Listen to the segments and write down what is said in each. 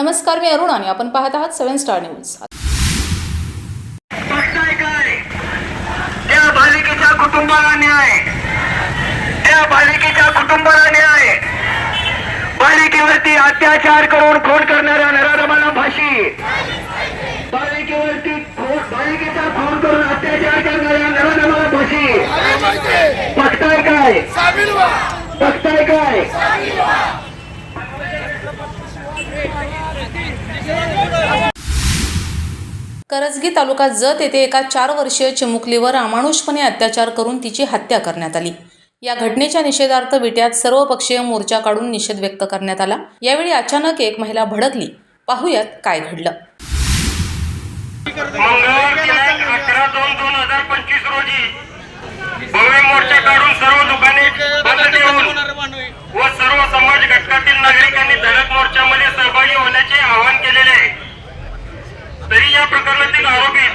नमस्कार मी अरुण आणि आपण पाहत आहात सेव्हन स्टार न्यूज. त्या बालिकेच्या कुटुंबाला न्याय. त्या बालिकेच्या कुटुंबाला न्याय. बालिकेवरती अत्याचार करून खून करणाऱ्या नराधमाला फाशी. बालिकेवरती बालिकेचा खून करून अत्याचार करणाऱ्या नराधमाला फाशी. बघताय काय? बघताय काय? करजगी तालुका जत येथे एका चार वर्षीय चिमुकलीवर अमानुषपणे अत्याचार करून तिची हत्या करण्यात आली. या घटनेच्या निषेधार्थ विट्यात सर्वपक्षीय मोर्चा काढून निषेध व्यक्त करण्यात आला. यावेळी अचानक एक महिला भडकली. पाहुयात काय घडलं मंगळवार दिनांक अकरा दोन दोन हजार पंचवीस रोजी भव्य मोर्चा काढून सर्व दुकाने बंद ठेवून व सर्व समाज घटकातील नागरिकांनी धडक मोर्चामध्ये सहभागी होण्याचे आवाहन केलेले आहे तरी या प्रकरणातील आरोपी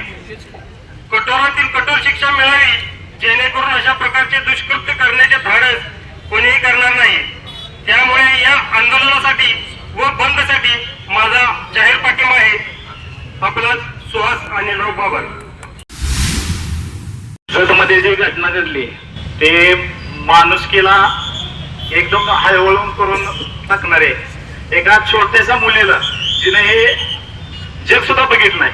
कठोरातील कठोर शिक्षा मिळावी जेणेकरून अशा प्रकारचे दुष्कृत्य करण्याचे धाडस कोणीही करणार नाही त्यामुळे या आंदोलनासाठी व बंदसाठी माझा जाहीर पाठिंबा आहे आपला सुहास आणि बाबर. मध्ये जी घटना घडली ते माणुसकीला एकदम हळवळून करून टाकणारे एका छोट्याशा मुलीला जिने हे जग सुद्धा बघितलं नाही.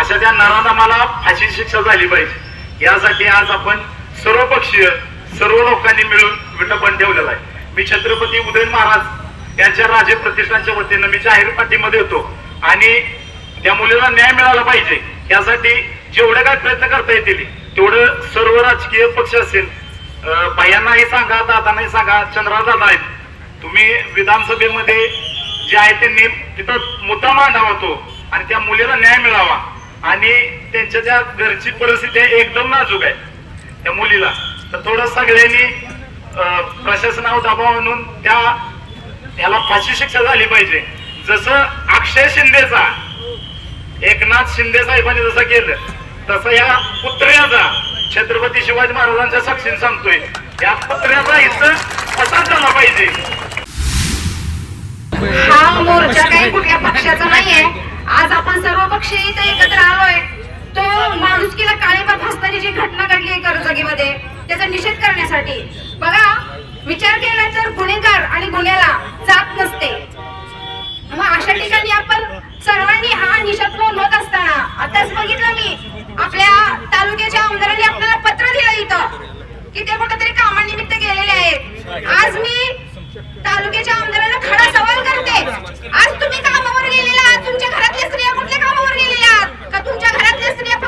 अशा त्या नराधमाला फाशी शिक्षा झाली पाहिजे. यासाठी आज आपण सर्वपक्षीय सर्व लोकांनी मिळून विटपण ठेवलेलं आहे. मी छत्रपती उदयन महाराज यांच्या राजे प्रतिष्ठानच्या वतीनं मी जाहीर पाठीमध्ये होतो आणि त्या मुलीला न्याय मिळाला पाहिजे. यासाठी जेवढे काय प्रयत्न करता येतील तेवढं सर्व राजकीय पक्ष असेल बायांनाही सांगा दादांनाही सांगा चंद्रा दादा आहेत. तुम्ही विधानसभेमध्ये जे आहे त्यांनी तिथं मुद्दा मांडावा तो आणि त्या मुलीला न्याय मिळावा. आणि त्यांच्या ज्या घरची परिस्थिती एकदम नाजूक आहे त्या मुलीला. तर थोडं सगळ्यांनी अं, प्रशासनावर दबाव आणून त्या याला फाशी शिक्षा झाली पाहिजे. जसं अक्षय शिंदेचा एकनाथ शिंदे साहेबांनी जसं केलं तसं या पुत्र्याचा छत्रपती शिवाजी महाराजांच्या साक्षीने सांगतोय या पुत्र्याचा हिस्सा फसाद झाला पाहिजे. हा मोर्चा काही कुठल्या पक्षाचा नाहीये. आज आपण सर्व पक्ष इथे एकत्र आलोय. तो माणुसकीला काळीमा फासणारी जी घटना घडली आहे कर्जगीमध्ये त्याचा निषेध करण्यासाठी. बघा विचार केला तर गुन्हेगार आणि गुन्ह्याला जात नसते. मग अशा ठिकाणी आपण सर्वांनी हा निषेध नोंदवत असताना आताच बघितलं मी आपल्या तालुक्याच्या आमदारांनी आपल्याला पत्र दिलं इथं की ते कुठेतरी कामानिमित्त गेलेले आहेत. आज मी तालुक्याच्या आमदारांना खडा सवाल करते. आज तुम्ही कामावर गेलेला आहात तुमच्या घरातल्या स्त्रिया कुठल्या कामावर गेलेल्या आहात? का तुमच्या घरातल्या स्त्रिया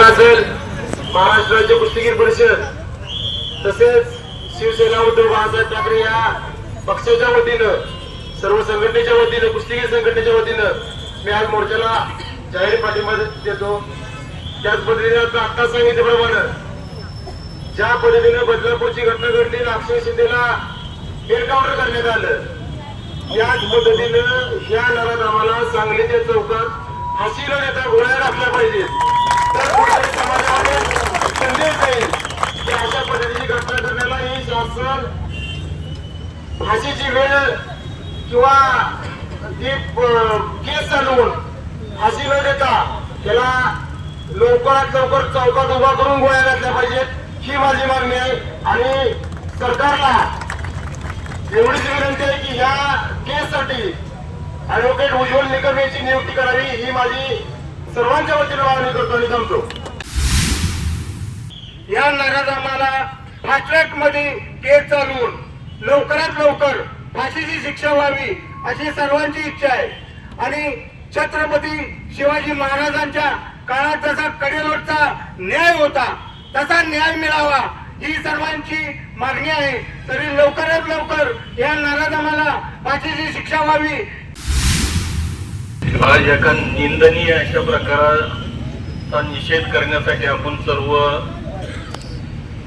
परिषद असेल महाराष्ट्र राज्य कुस्तीगीर परिषद तसेच शिवसेना उद्धव बाळासाहेब ठाकरे या पक्षाच्या वतीनं सर्व संघटनेच्या वतीनं कुस्तीगीर संघटनेच्या वतीनं मी आज मोर्चाला जाहीर पाठिंबा देतो. त्याच पद्धतीने आता आता सांगितल्याप्रमाणे ज्या पद्धतीनं बदलापूरची घटना घडली आणि अक्षय शिंदेला एन्काउंटर करण्यात आलं त्याच पद्धतीनं ह्या आम्हाला सांगलीच्या चौकात हसीला नेता घोळ्या घातल्या पाहिजेत. संदेश येईल की अशा पद्धतीची घटना शासन फाशीची वेळ किंवा ती केस चालवून फाशी न देता त्याला लवकरात लवकर चौकात उभा करून गोळ्या घातल्या पाहिजेत. ही माझी मागणी आहे. आणि सरकारला एवढीच विनंती आहे की ह्या केससाठी ॲडव्होकेट उज्ज्वल निकम यांची नियुक्ती करावी. ही माझी सर्वांच्या वतीने मागणी करतो आणि थांबतो. या नराधामाला फास्ट ट्रॅकमध्ये केस चालवून लवकरात लवकर फाशीची शिक्षा व्हावी अशी सर्वांची इच्छा आहे. आणि छत्रपती शिवाजी महाराजांच्या काळात जसा कडेलोटचा न्याय होता तसा न्याय मिळावा ही सर्वांची मागणी आहे. तरी लवकरात लवकर या नराधमाला फाशीची शिक्षा व्हावी. आज एका निंदनीय अशा प्रकाराचा निषेध करण्यासाठी आपण सर्व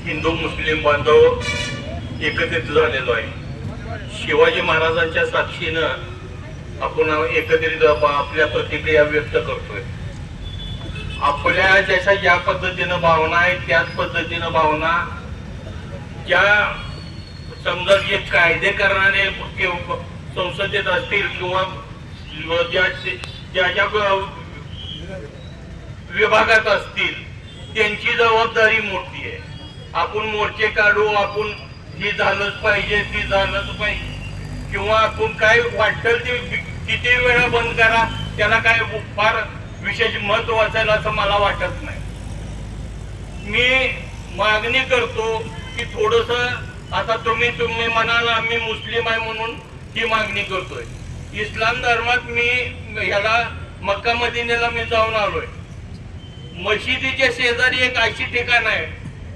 हिंदू मुस्लिम बांधव एकत्रित झालेलो आहे. शिवाजी महाराजांच्या साक्षीनं आपण एकत्रित आपल्या प्रतिक्रिया व्यक्त करतोय. आपल्या जशा ज्या पद्धतीनं भावना आहेत त्याच पद्धतीनं भावना ज्या समजा जे कायदे करणारे संसदेत असतील किंवा ज्या ज्या ज्या विभागात असतील त्यांची जबाबदारी मोठी आहे. आपण मोर्चे काढू आपण ही झालंच पाहिजे ती झालंच पाहिजे. किंवा आपण काय वाटतं ते किती वेळा बंद करा त्याला काय फार विशेष महत्त्व असेल असं मला वाटत नाही. मी मागणी करतो की थोडस आता तुम्ही तुम्ही म्हणाल आम्ही मुस्लिम आहे म्हणून ही मागणी करतोय. इस्लाम धर्मात मी ह्याला मक्का मदिनेला मी जाऊन आलोय. मशिदीच्या शेजारी एक अशी ठिकाण आहे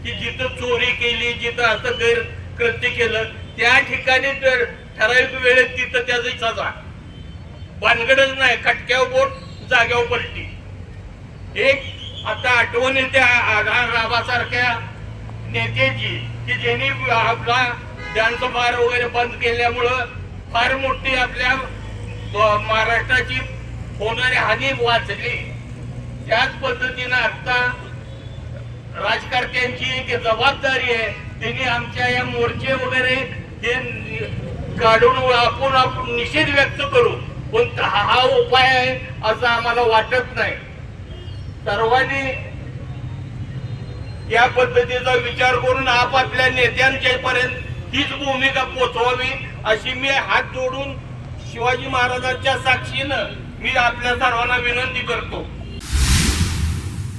की जिथं चोरी केली जिथं असं गैर कृत्य केलं त्या ठिकाणी तर ठराविक वेळेत तिथं त्याची सजा. भानगडच नाही खटक्यावर बोट जाग्यावर पलटी. एक आता आठवण येते आधार राबासारख्या नेत्याची की ज्यांनी आपला त्यांचं बार वगैरे बंद केल्यामुळं फार मोठी आपल्या महाराष्ट्राची होणारी हानी वाचली. त्याच पद्धतीनं आता राजकारत्यांची एक जबाबदारी आहे. त्यांनी आमच्या या मोर्चे वगैरे हे काढून आपण आपण निषेध व्यक्त करू. पण हा हा उपाय आहे असं आम्हाला वाटत नाही. सर्वांनी या पद्धतीचा विचार करून आपापल्या नेत्यांच्या पर्यंत हीच भूमिका पोचवावी अशी मी हात जोडून शिवाजी महाराजांच्या साक्षीनं मी आपल्या सर्वांना विनंती करतो.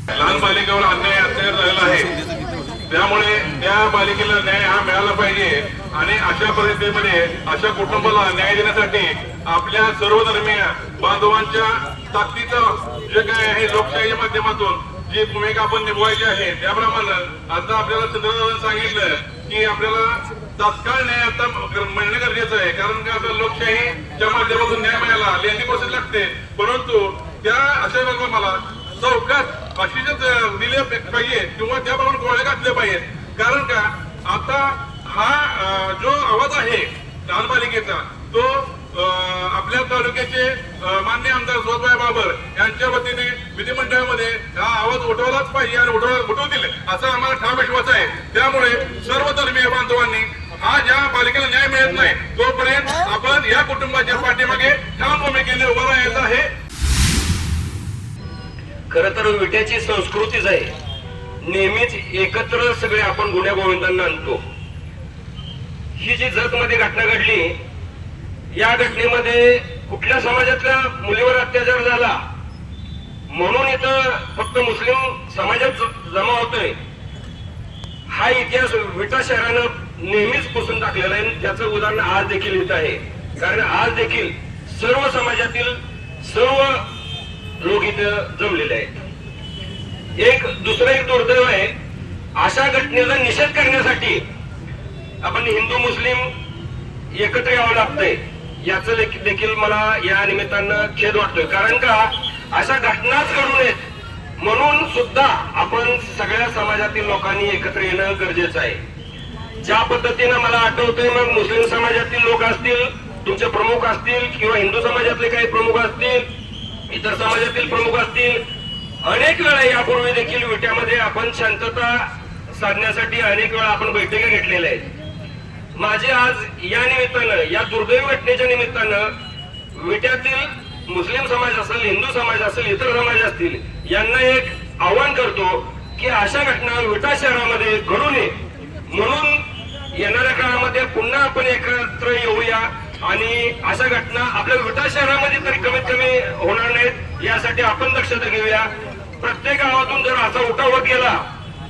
लहान बालिकेवर अन्याय अत्याचार झालेला आहे त्यामुळे त्या बालिकेला न्याय हा मिळाला पाहिजे. आणि अशा परिस्थितीमध्ये अशा कुटुंबाला न्याय देण्यासाठी आपल्या सर्वधर्मीय बांधवांच्या ताकदीचं जे काय आहे लोकशाहीच्या माध्यमातून जी भूमिका आपण निभवायची आहे त्याप्रमाणे आता आपल्याला चंद्रदादांनी सांगितलं की आपल्याला तात्काळ न्याय आता मिळणं गरजेचं आहे. कारण का आता लोकशाहीच्या माध्यमातून न्याय मिळाला लेंदी प्रोसेस लागते. परंतु त्या अशा मला चौकात फाशीचे दिले पाहिजे किंवा त्याप्रमाणे गोळ्या घातल्या पाहिजेत. कारण का? आता हा जो आवाज आहे बालिकेचा तो अं, आपल्या तालुक्याचे मान्य आमदार सुभाषभाई बाबर यांच्या वतीने विधिमंडळामध्ये हा आवाज उठवलाच पाहिजे आणि उठव उठवतील असा आम्हाला ठाम विश्वास आहे. त्यामुळे सर्व धर्मीय बांधवांनी हा ज्या पालिकेला न्याय मिळत नाही तोपर्यंत आपण या कुटुंबाच्या पाठीमागे ठाम भूमिकेने उभा राहायचं आहे. खर तर विट्याची संस्कृतीच आहे. नेहमीच एकत्र सगळे आपण गुन्ह्या गोविंदांना आणतो. ही जी जगमध्ये घटना घडली या घटनेमध्ये कुठल्या समाजातल्या मुलीवर अत्याचार झाला? म्हणून इथं फक्त मुस्लिम समाजात जमा होतोय. हा इतिहास विटा शहरानं नेहमीच पुसून टाकलेला आहे आणि त्याचं उदाहरण आज देखील इथं आहे. कारण आज देखील सर्व समाजातील सर्व लोक इथं जमलेले आहेत. एक दुसरं एक दुर्दैव आहे अशा घटनेचा निषेध करण्यासाठी आपण हिंदू मुस्लिम एकत्र यावं लागतंय. याच देखील मला या निमित्तानं खेद वाटतोय. कारण का? अशा घटनाच घडू नयेत. म्हणून सुद्धा आपण सगळ्या समाजातील लोकांनी एकत्र येणं गरजेचं आहे. ज्या पद्धतीनं मला आठवतंय मग मुस्लिम समाजातील लोक असतील तुमचे प्रमुख असतील किंवा हिंदू समाजातले काही प्रमुख असतील इतर समाजातील प्रमुख असतील अनेक वेळा यापूर्वी देखील विट्यामध्ये आपण शांतता साधण्यासाठी अनेक वेळा आपण बैठकी घेतलेल्या आहेत. माझे आज या निमित्तानं या दुर्दैवी घटनेच्या निमित्तानं विट्यातील मुस्लिम समाज असेल हिंदू समाज असेल इतर समाज असतील यांना एक आव्हान करतो की अशा घटना विटा शहरामध्ये घडू नये. म्हणून येणाऱ्या काळामध्ये पुन्हा आपण एकत्र येऊया. आणि अशा घटना आपल्या विटा शहरामध्ये तरी कमीत कमी होणार नाहीत यासाठी आपण दक्षता घेऊया. प्रत्येक गावातून जर असा उठाव होत गेला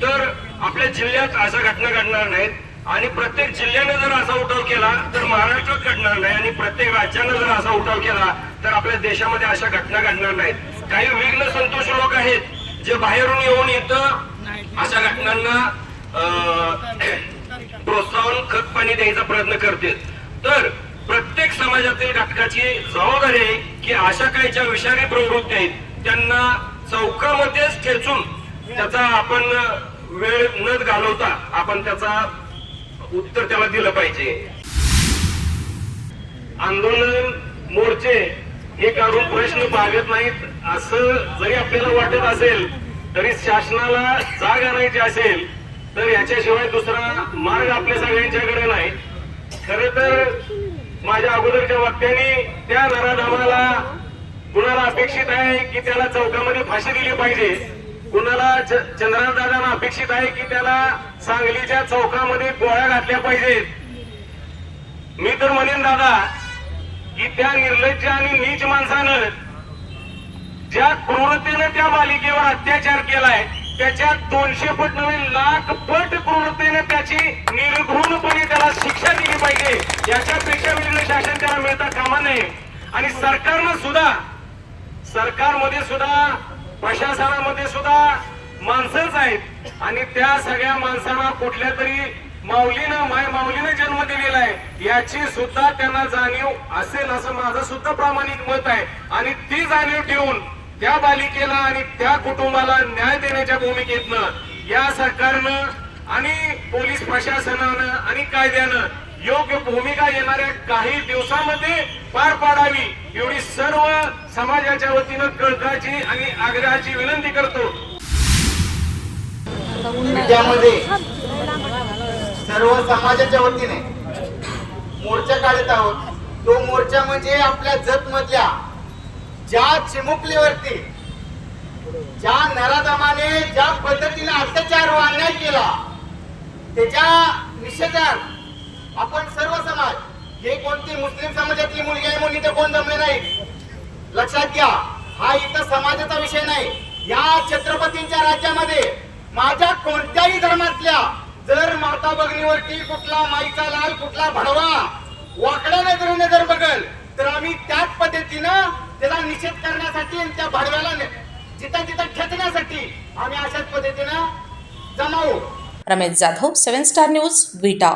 तर आपल्या जिल्ह्यात अशा घटना घडणार नाहीत. आणि प्रत्येक जिल्ह्याने जर असा उठाव केला तर महाराष्ट्रात घडणार नाही. आणि प्रत्येक राज्यानं जर असा उठाव केला तर आपल्या देशामध्ये अशा घटना घडणार नाहीत. काही विघ्न संतोष लोक आहेत जे बाहेरून येऊन इथं अशा घटनांना अं, प्रोत्साहन खत पाणी द्यायचा प्रयत्न करते तर प्रत्येक समाजातील घटकाची जबाबदारी आहे की अशा काहीच्या विषारी प्रवृत्ती आहेत त्यांना चौकामध्येच ठेचून त्याचा आपण वेळ न घालवता आपण त्याचा उत्तर त्याला दिलं पाहिजे. आंदोलन मोर्चे हे काढून प्रश्न भागत नाहीत असं जरी आपल्याला वाटत असेल तरी शासनाला जाग आणायची असेल तर याच्याशिवाय दुसरा मार्ग आपल्या सगळ्यांच्याकडे नाही. खर तर माझ्या अगोदरच्या वक्त्यांनी त्या नराधामाला कुणाला अपेक्षित आहे की त्याला चौकामध्ये फाशी दिली पाहिजे? कुणाला चंद्रदादांना अपेक्षित आहे की त्याला सांगलीच्या चौकामध्ये गोळ्या घातल्या पाहिजेत? मी तर म्हणेन दादा की त्या निर्लज्ज आणि नीच माणसानं ज्या क्रूरतेनं त्या बालिकेवर अत्याचार केलाय त्याच्या दोनशे पट नव्हे लाख पट क्रूरतेने त्याची निर्घृणपणे त्याला शिक्षा दिली पाहिजे. याच्यापेक्षा वेगळं शासन त्याला मिळता कामा नये. आणि सरकारनं सुद्धा सरकारमध्ये सुद्धा प्रशासनामध्ये सुद्धा माणसंच आहेत. आणि त्या सगळ्या माणसांना कुठल्या तरी माऊलीनं माय माऊलीनं जन्म दिलेला आहे. याची सुद्धा त्यांना जाणीव असेल असं माझं सुद्धा प्रामाणिक मत आहे. आणि ती जाणीव ठेवून त्या बालिकेला आणि त्या कुटुंबाला न्याय देण्याच्या भूमिकेतनं या सरकारनं आणि पोलीस प्रशासनानं आणि कायद्यानं योग्य भूमिका येणाऱ्या काही दिवसामध्ये पार पाडावी एवढी सर्व समाजाच्या वतीनं कळकाची आणि आग्रहाची विनंती करतो. त्यामध्ये सर्व समाजाच्या वतीने मोर्चा काढत आहोत. तो मोर्चा म्हणजे आपल्या जत मधल्या ज्या चिमुकलीवरती ज्या नराधमाने ज्या पद्धतीने अत्याचार व अन्याय केला त्याच्या निषेधात आपण सर्व समाज हे कोणती मुस्लिम समाजातली मुलगी आहे म्हणून इथे कोण जमले नाही? लक्षात घ्या हा इथं समाजाचा विषय नाही. या छत्रपतींच्या राज्यामध्ये माझ्या कोणत्याही धर्मातल्या जर माता बघणीवरती कुठला माईचा लाल कुठला भडवा वाकड्या नजरेने जर बघल तर आम्ही त्याच पद्धतीनं त्याचा निषेध करण्यासाठी आणि त्या भाडव्याला जिथं तिथं ठेचण्यासाठी आम्ही अशाच पद्धतीनं जमावू. Ramesh Jadhav seven star news Vita